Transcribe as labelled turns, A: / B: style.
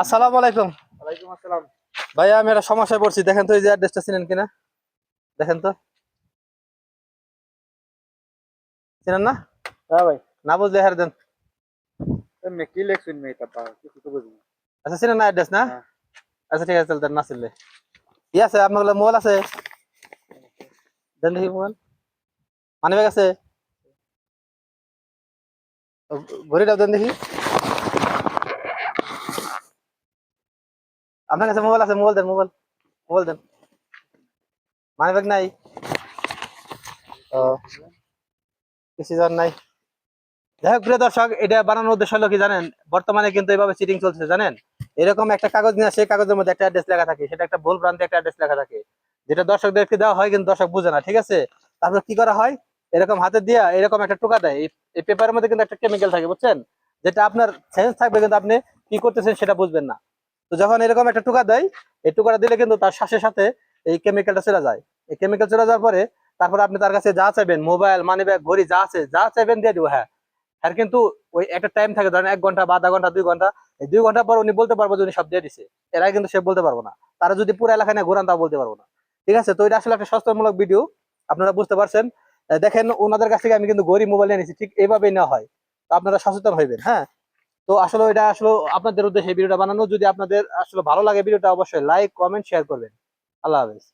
A: আসসালামু আলাইকুম।
B: ওয়ালাইকুম আসসালাম।
A: ভাইয়া আমি একটা সমস্যায় পড়ছি। দেখেন তো এই যে অ্যাড্রেসটা চিনেন কিনা? দেখেন তো। চিনেন না?
B: হ্যাঁ ভাই।
A: না বুঝলে হার দেন।
B: এমনি কি লেখছেন মেয়ে তাপা কিছু তো বুঝিনি।
A: আচ্ছা চিনেন না অ্যাড্রেস না?
B: হ্যাঁ।
A: আচ্ছা ঠিক আছে চলতেন না চিনলে। কি আছে আপনার মোবাইল আছে? দেন দেখি মোবাইল। মানি ব্যাগ আছে? ও, ঘড়িটা দেন দেখি। আপনার কাছে মোবাইল আছে, মোবাইল দেন, মোবাইল মোবাইল দেন। মানি ব্যাগ নাই। কিছু জন নাই। যাই হোক, প্রিয় দর্শক, এটা বানানোর উদ্দেশ্য হলো কি জানেন? বর্তমানে কিন্তু এইভাবে চিটিং চলছে, জানেন? এরকম একটা কাগজ নিয়ে সেই কাগজের মধ্যে একটা অ্যাড্রেস লেখা থাকে, সেটা একটা ভুল ভ্রান্তি একটা অ্যাড্রেস লেখা থাকে। যেটা দর্শকদেরকে দেওয়া হয়, কিন্তু দর্শক বুঝে না, ঠিক আছে? তারপর কি করা হয়? এরকম হাতে দিয়া এরকম একটা টোকা দেয়। এই পেপারের মধ্যে কিন্তু একটা কেমিক্যাল থাকে, বুঝছেন? যেটা আপনার সেন্স থাকবে, কিন্তু আপনি কি করতেছেন সেটা বুঝবেন না। তো যখন এরকম একটা টোকা দেয়, এই টোকাটা দিলে কিন্তু তার শ্বাসের সাথে এই কেমিক্যালটা চলে যায়। এই কেমিক্যাল চলে যাওয়ার পরে তারপর আপনি তার কাছে যা চাইবেন মোবাইল মানি ব্যাগ ঘড়ি, যা আছে, যা চাইবেন দিয়ে দিব হ্যাঁ। আর কিন্তু ওই একটা টাইম থাকে, ধরেন এক ঘণ্টা বা আধা ঘণ্টা, দুই ঘণ্টা, এই দুই ঘণ্টা পর উনি বলতে পারব যে উনি সব দিয়ে দিছে। এর আগে কিন্তু সে বলতে পারব না। তারা যদি পুরো এলাকায় নিয়ে ঘোরান, তাও বলতে পারব না। ঠিক আছে? তো এটা আসলে একটা সস্তমূলক ভিডিও আপনারা বুঝতে পারছেন? দেখেন, ওনাদের কাছ থেকে আমি কিন্তু গরিব মোবাইল নিয়ে নিছি। ঠিক এইভাবেই নেওয়া হয়। তো আপনারা সচেতন হইবেন হ্যাঁ? তো আসলে এটা আসলে আপনাদের উদ্দেশ্যে ভিডিওটা বানানো। যদি আপনাদের আসলে ভালো লাগে ভিডিওটা, অবশ্যই লাইক কমেন্ট শেয়ার করবেন। আল্লাহ হাফেজ।